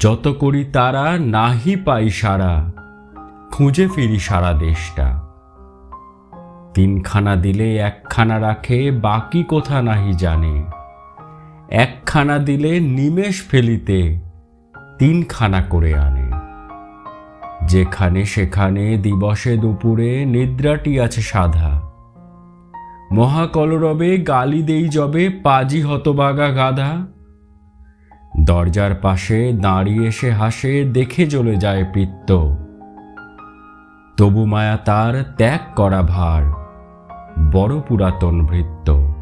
যত করি তারা নাহি পাই সারা, খুঁজে ফিরি সারা দেশটা। তিনখানা দিলে একখানা রাখে, বাকি কোথা নাহি জানে। একখানা দিলে নিমেষ ফেলিতে, তিনখানা করে আনে। যেখানে সেখানে দিবসে দুপুরে নিদ্রাটি আছে সাধা। মহাকলরবে গালি দেই যবে, পাজি হতবাগা গাধা। দরজার পাশে দাঁড়িয়ে সে হাসে, দেখে চলে যায় পিত্ত। তবু মায়া তার ত্যাগ করা ভার, বড় পুরাতন ভৃত্য।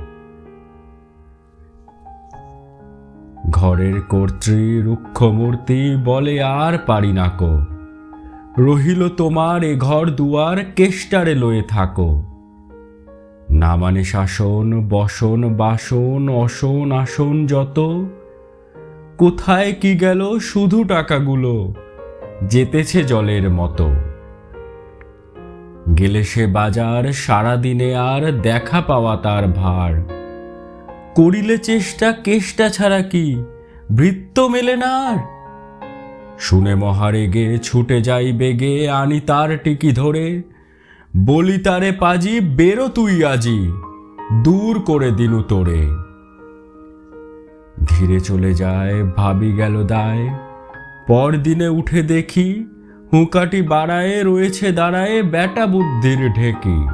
ঘরের কর্ত্রী, রুক্ষমূর্তি বলে আর পারি না কো। রহিল তোমার এ ঘর দুয়ার কেষ্টারে লয়ে থাকো। না মানে শাসন, বসন, বাসন, অসন, আসন যত কোথায় কি গেল শুধু টাকাগুলো? যেতেছে জলের মতো। গেলে সে বাজার, সারাদিনে আর দেখা পাওয়া তার ভার। করিলে চেষ্টা, কেষ্টা ছাড়া কি? বৃত্ত মেলে না আর? শুনে মহারেগে, ছুটে যাই বেগে, আনি তার টিকি ধরে। বলি তারে পাজি, বেরো তুই আজি, দূর করে দিনু তোরে। ধীরে চলে যায়, ভাবি গেল দায়। পরদিনে উঠে দেখি, হুঁকাটি বাড়ায়ে, রয়েছে দাঁড়ায়ে বেটা বুদ্ধির ঢেকি।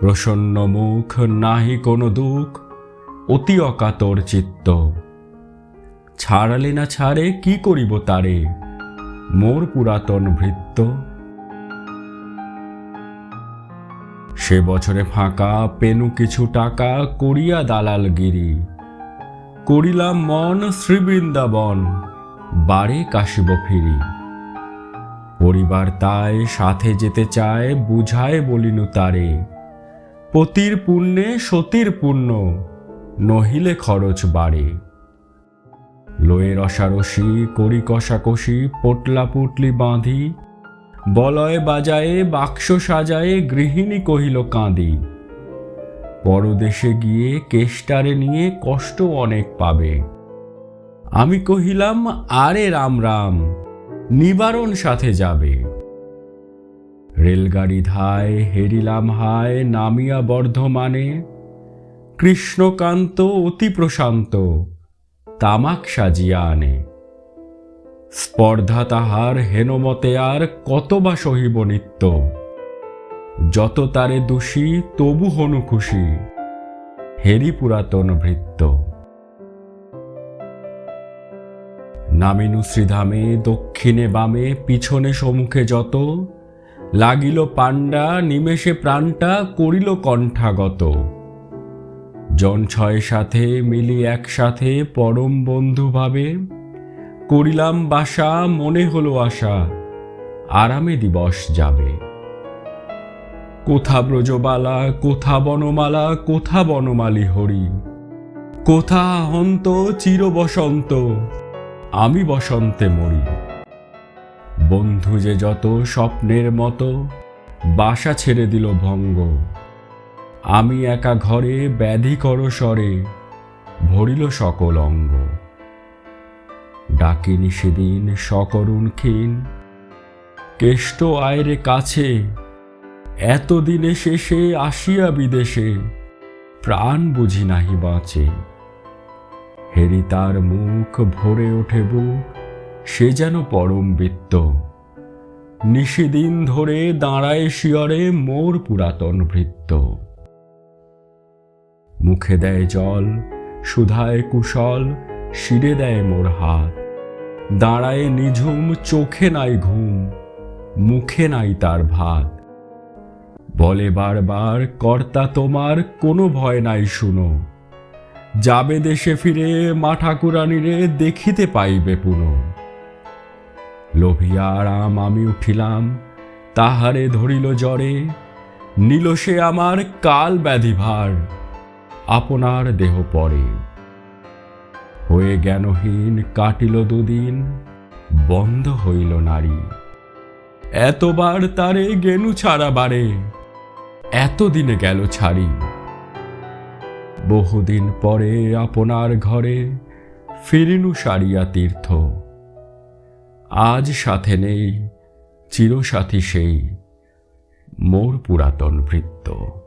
প্রসন্ন মুখ, নাহি কোনো দুঃখ, অতি অকাতর চিত্ত। ছাড়ালে না ছাড়ে, কি করিব তারে? মোর পুরাতন ভৃত্য। সে বছরে ফাঁকা, পেনু কিছু টাকা, করিয়া দালালগিরি। করিলাম মন শ্রীবৃন্দাবন বারে কাশিব ফিরি। পরিবার তাই সাথে যেতে চায়, বুঝায় বলিনু তারে, পতির পুণ্যে সতীর পুণ্য, নহিলে খরচ বাড়ে। লোয়ের রসারসি, করি কষাকষি, পোটলা পুটলি বাঁধি, বলয় বাজায়ে, বাক্স সাজায়ে গৃহিণী কহিল কাঁদি। পরদেশে গিয়ে কেষ্টারে নিয়ে কষ্ট অনেক পাবে। আমি কহিলাম, আরে রাম রাম, নিবারণ সাথে যাবে। রেলগাড়ি ধায় হেরিলাম হায় নামিয়া বর্ধমানে। কৃষ্ণকান্ত অতি প্রশান্ত, তামাক সাজিয়া আনে। স্পর্ধা তাহার হেনমতে আর কত বা সহিব নিত্য। যত তারে দোষী, তবু হনু খুশি। হেরি পুরাতন ভৃত্য। নামিনু শ্রীধামে, দক্ষিণে বামে, পিছনে সম্মুখে যত। লাগিল পাণ্ডা, নিমেষে প্রাণটা করিল কণ্ঠাগত। জন ছয় সাথে, মিলি একসাথে পরম বন্ধু ভাবে। করিলাম বাসা, মনে হলো আশা। আরামে দিবস যাবে। কোথা ব্রজবালা, কোথা বনমালা, কোথা বনমালী হরি? কোথা হন্ত চির বসন্ত আমি বসন্তে মরি। বন্ধু যে যত স্বপ্নের মতো, বাসা ছেড়ে দিল ভঙ্গ। আমি একা ঘরে ব্যাধি কর স্বরে, ভরিল সকল অঙ্গ। ডাকিনি সেদিন সকরুণ ক্ষীণ। কেষ্ট আয়রে কাছে এতদিনে শেষে আসিয়া বিদেশে, প্রাণ বুঝি নাহি বাঁচে। হেরি তার মুখ ভরে ওঠে সে যেন পরম বৃত্ত। নিশিদিন ধরে দাঁড়ায় শিয়রে মোর পুরাতন ভৃত্য মুখে দেয় জল, সুধায় কুশল, শিরে দেয় মোর হাত। দাঁড়ায় নিঝুম, চোখে নাই ঘুম, মুখে নাই তার ভাত। বলে বারবার, কর্তা, তোমার কোনো ভয় নাই, শুনো। যাবে দেশে ফিরে, মা ঠাকুরানীরে দেখিতে পাইবে পুনঃ। লোভিয়া আরাম আমি উঠিলাম, তাহারে ধরিল জ্বরে। নিল সে আমার কাল ব্যাধি ভার, আপনার দেহ পরে। হয়ে জ্ঞানহীন কাটিল দুদিন, বন্ধ হইল নারী। এতবার তারে গেনু ছাড়া বারে। এতদিনে গেল ছাড়ি। বহুদিন পরে আপনার ঘরে ফিরিনু সারিয়া তীর্থ। আজ সাথে নেই, চিরসাথী সেই, মোর পুরাতন ভৃত্য